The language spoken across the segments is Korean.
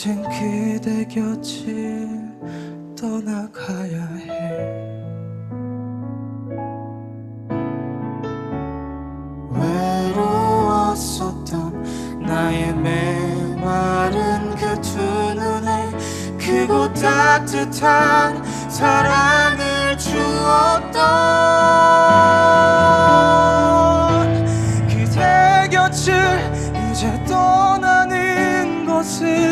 이젠 그대 곁을 떠나가야 해. 외로웠었던 나의 메마른 그 두 눈에 크고 따뜻한 사랑을 주었던 그대 곁을 이제 떠나는 것을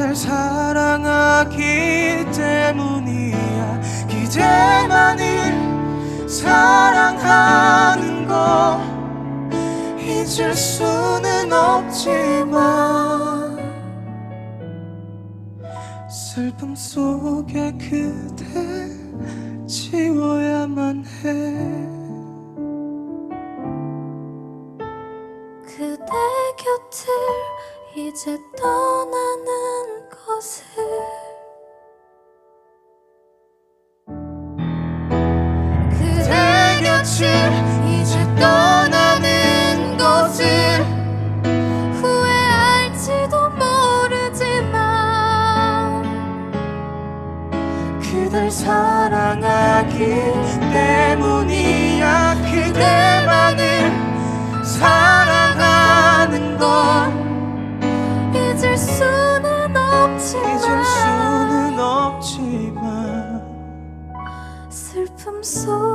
그댈 사랑하기 때문이야. 그대만을 사랑하는 거 잊을 수는 없지만 슬픔 속에 그대 지워야만 해. 그대 곁을 이제 떠나는 그대 곁을 이제 떠나는 것을 후회할지도 모르지만 그댈 사랑하길 so